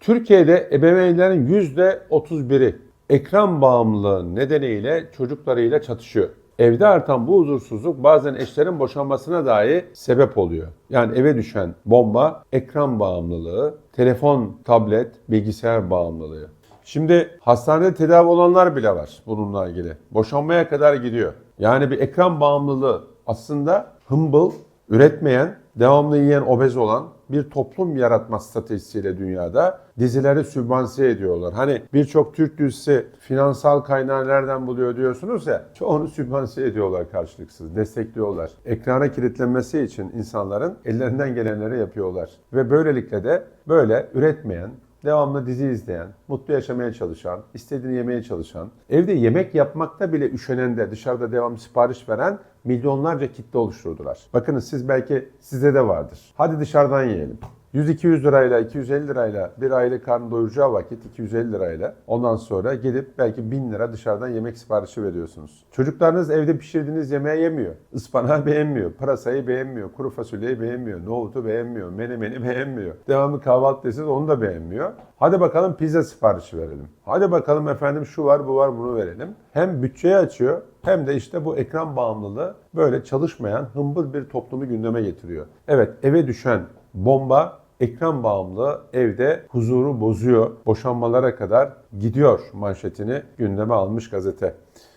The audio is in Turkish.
Türkiye'de ebeveynlerin %31'i ekran bağımlılığı nedeniyle çocuklarıyla çatışıyor. Evde artan bu huzursuzluk bazen eşlerin boşanmasına dahi sebep oluyor. Yani eve düşen bomba ekran bağımlılığı, telefon, tablet, bilgisayar bağımlılığı. Şimdi hastanede tedavi olanlar bile var bununla ilgili. Boşanmaya kadar gidiyor. Yani bir ekran bağımlılığı aslında hımbıl, üretmeyen, devamlı yiyen, obez olan bir toplum yaratma stratejisiyle dünyada dizileri sübvanse ediyorlar. Hani birçok Türk dizisi finansal kaynağı nereden buluyor diyorsunuz ya, çoğunu sübvanse ediyorlar karşılıksız, destekliyorlar. Ekrana kilitlenmesi için insanların ellerinden gelenleri yapıyorlar. Ve böylelikle de böyle üretmeyen, devamlı dizi izleyen, mutlu yaşamaya çalışan, istediğini yemeye çalışan, evde yemek yapmakta bile üşenen de dışarıda devamlı sipariş veren milyonlarca kitle oluşturdular. Bakınız siz belki size de vardır. Hadi dışarıdan yiyelim. 100-200 lirayla, 250 lirayla bir aile karnı doyuracağı vakit 250 lirayla ondan sonra gidip belki 1000 lira dışarıdan yemek siparişi veriyorsunuz. Çocuklarınız evde pişirdiğiniz yemeği yemiyor. Ispanağı beğenmiyor, pırasayı beğenmiyor, kuru fasulyeyi beğenmiyor, nohutu beğenmiyor, menemeni beğenmiyor. Devamlı kahvaltı deseniz onu da beğenmiyor. Hadi bakalım pizza siparişi verelim. Hadi bakalım efendim şu var bu var bunu verelim. Hem bütçeyi açıyor hem de işte bu ekran bağımlılığı böyle çalışmayan hımbıl bir toplumu gündeme getiriyor. Evet eve düşen bomba ekran bağımlılığı evde huzuru bozuyor. Boşanmalara kadar gidiyor manşetini gündeme almış gazete.